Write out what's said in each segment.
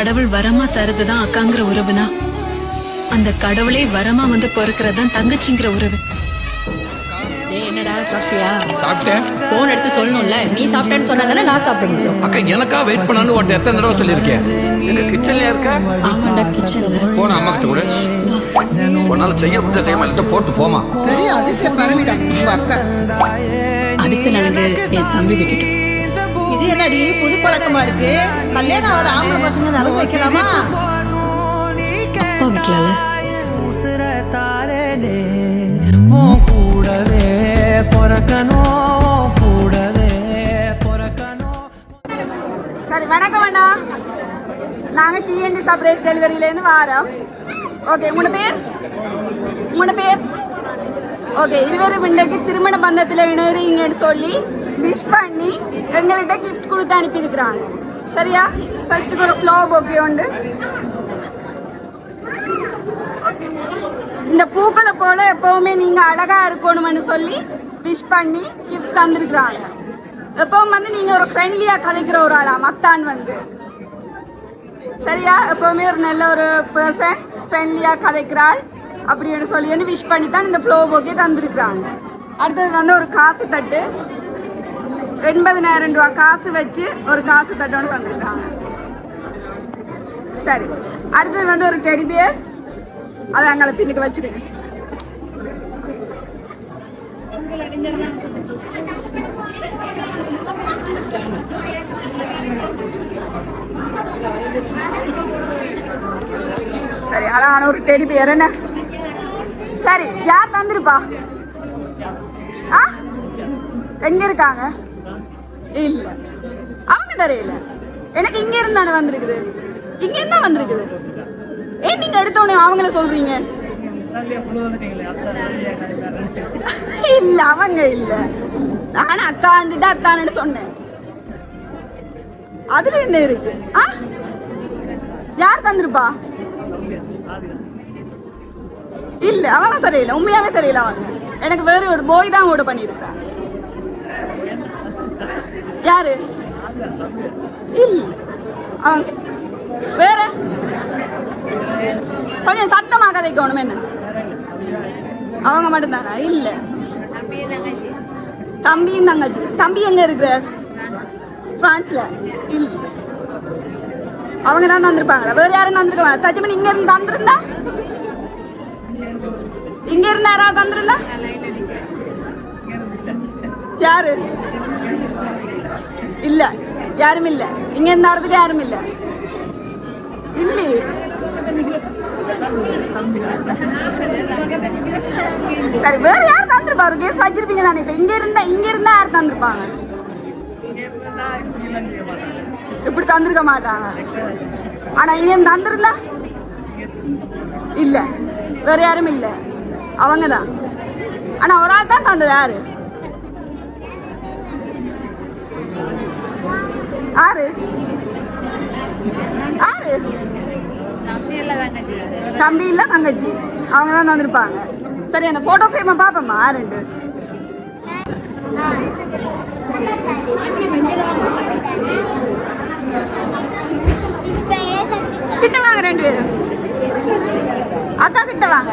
கடவுள் வரமா தருதுதான் அக்காங்கிற உறவுனா? அந்த கடவுளே வரமா வந்து பிறக்கிறதான் தங்கச்சிங்கிற உறவு. டேய் என்னடா சாப்பிட்டியா? சாப்பிட்டேன். போன் எடுத்து சொல்லணும்ல. நீ சாப்பிட்டேன்னு சொன்னா தானே நான் சாப்பிட முடியும். அக்கா எனக்கா வெயிட் பண்ணான்னு உன்ட்ட எத்தனை தடவை சொல்லியிருக்கேன்? எங்க கிச்சன்லயா இருக்க? ஆமாண்டா கிச்சன்ல போன அம்மா கிட்ட கூட. உன்னால செய்ய முடிஞ்ச செய்ய மாட்டேன். போட்டு போமா பெரிய அதிசய பரவிடா உங்க அக்கா. அடுத்த நாளுக்கு என் தம்பி விட்டுட்டு இது என்னடி புது பழக்கமா இருக்கு? கல்யாணம் ஆகிற ஆம்பளை பசங்க நலவு வைக்கலாமா? அப்பா கூடவே பிறக்கணும் கூடவே பிறக்கணும் சரி வணக்கம் அண்ணா. நாங்கள் டிஎன்டி சர்ப்ரைஸ் டெலிவரியிலேருந்து வாரோம். ஓகே உங்களோட பேர்? உங்களோட பேர்? ஓகே இருவரும் இன்றைக்கு திருமண பந்தத்தில் இணையறீங்கன்னு சொல்லி விஷ் பண்ணி எங்கள்கிட்ட கிஃப்ட் கொடுத்து அனுப்பியிருக்கிறாங்க. சரியா? ஃபர்ஸ்ட்டுக்கு ஒரு ஃப்ளோ பொக்கே உண்டு. இந்த பூக்களை போல எப்பவுமே நீங்கள் அழகாக இருக்கணும்னு சொல்லி விஷ் பண்ணி கிஃப்ட் தந்திருக்கிறாங்க. எப்பவும் வந்து நீங்கள் ஒரு ஃப்ரெண்ட்லியாக கதைக்கிற ஒரு ஆளா மத்தான் வந்து. சரியா? எப்பவுமே ஒரு நல்ல ஒரு பர்சன் ஃப்ரெண்ட்லியாக கதைக்கிறாள் அப்படின்னு சொல்லி விஷ் பண்ணி தான் இந்த ஃப்ளோ போக்கே தந்திருக்கிறாங்க. அடுத்தது வந்து ஒரு காசு தட்டு. எண்பதினாயிரம் ரூபா காசு வச்சு ஒரு காசு தட்டோன்னு தந்துருக்காங்க. சரி. அடுத்தது வந்து ஒரு டெடி பியர் அதை அங்கே பின்னுக்கு வச்சிருங்க. சரி அழகான ஒரு டெடி பியர் என்ன? சரி யார் தந்திருப்பா? ஆ? எங்க இருக்காங்க? இல்ல. அவங்க தரையில. எனக்கு இங்க இருந்தானே வந்திருக்குது. இங்க இருந்தா வந்திருக்குது? ஏன் நீங்க எடுத்த உடனே அவங்கள சொல்றீங்க? இல்ல அவங்க இல்ல. நான் அக்காண்டுட்டு அத்தான்னு சொன்னேன். அதுல என்ன இருக்கு? ஆ? யார் தந்திருப்பா? இல்ல அவங்க தெரியல. உண்மையாவே தெரியல அவங்க. எனக்கு வேற ஒரு போய் தான் ஓடு பண்ணியிருக்கிறாங்க யாரு? இல்ல. அவங்க வேற? கொஞ்சம் சத்தமா கதைக்கணும் என்ன? அவங்க மட்டும்தானா? இல்ல. தம்பியும் தங்கச்சி. தம்பி எங்க இருக்கிறார்? பிரான்ஸ்ல. இல்ல. அவங்க தான் தந்திருப்பாங்களா? வேற யாரும் தந்திருக்க மாட்டா தச்சுமணி இங்க இருந்து தந்திருந்தா? இங்க இருந்தா யாராவது தந்திருந்தா? யாரு? இல்ல யாரும் இல்ல இங்க இருந்தாருக்கு யாரும் இல்ல இல்லை சரி வேற யார் தந்திருப்பாரு கேஸ் வச்சிருப்பீங்க தானே இப்ப இங்க இருந்தா இங்க இருந்தா யார் தந்திருப்பாங்க இப்படி தந்திருக்க மாட்டாங்க ஆனா இங்க தந்திருந்தா இல்ல வேற யாரும் இல்ல அவங்க தான் ஆனா ஒரு ஆள் தான் தந்தது யாரு ஆறு. ஆறு. தம்பி இல்ல தங்கச்சி. அவங்க தான் வந்திருப்பாங்க சரி அந்த போட்டோ ஃப்ரேமை பாப்போமா ரெண்டு. கிட்ட வாங்க ரெண்டு பேரும். அக்கா கிட்ட வாங்க.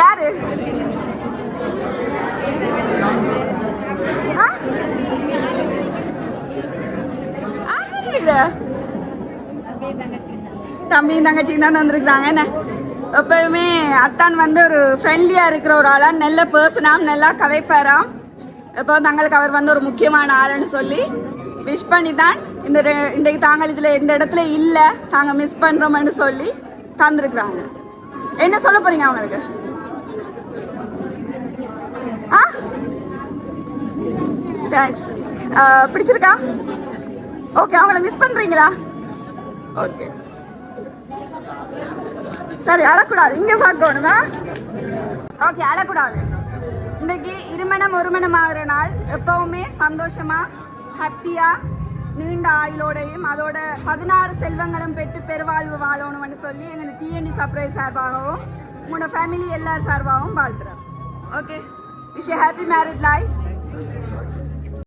யாரு ஆ? யார் தந்திருக்கிற? தம்பியும் தங்கச்சியும் தான் வந்திருக்கிறாங்க. என்ன? எப்பயுமே அத்தான் வந்து ஒரு ஃப்ரெண்ட்லியாக இருக்கிற ஒரு ஆளாக நல்ல பர்சனாக நல்லா கதைப்பாராம் இப்போ தங்களுக்கு அவர் வந்து ஒரு முக்கியமான ஆளுன்னு சொல்லி விஷ் பண்ணி தான் இந்த இன்றைக்கு தாங்கள் இதில் இந்த இடத்துல இல்லை தாங்கள் மிஸ் பண்ணுறோம்னு சொல்லி தந்திருக்கிறாங்க. என்ன சொல்ல போகிறீங்க அவங்களுக்கு? ஆ? தேங்க்ஸ் பிடிச்சிருக்கா? ஓகே அவங்கள மிஸ் பண்ணுறீங்களா ஓகே சரி அழக்கூடாது. இங்க பார்க்கணுமா? ஓகே அழக்கூடாது. இன்னைக்கு இருமணம் ஒரு மணம் ஆகிற நாள். எப்பவுமே சந்தோஷமா ஹாப்பியா நீண்ட ஆயுளோடையும் அதோட பதினாறு செல்வங்களும் பெற்று பெருவாழ்வு வாழணும்னு சொல்லி எங்கள் டிஎன்டி சர்ப்ரைஸ் சார்பாகவும் உங்களோட ஃபேமிலி எல்லார் சார்பாகவும் வாழ்த்துறேன் okay wish happy married life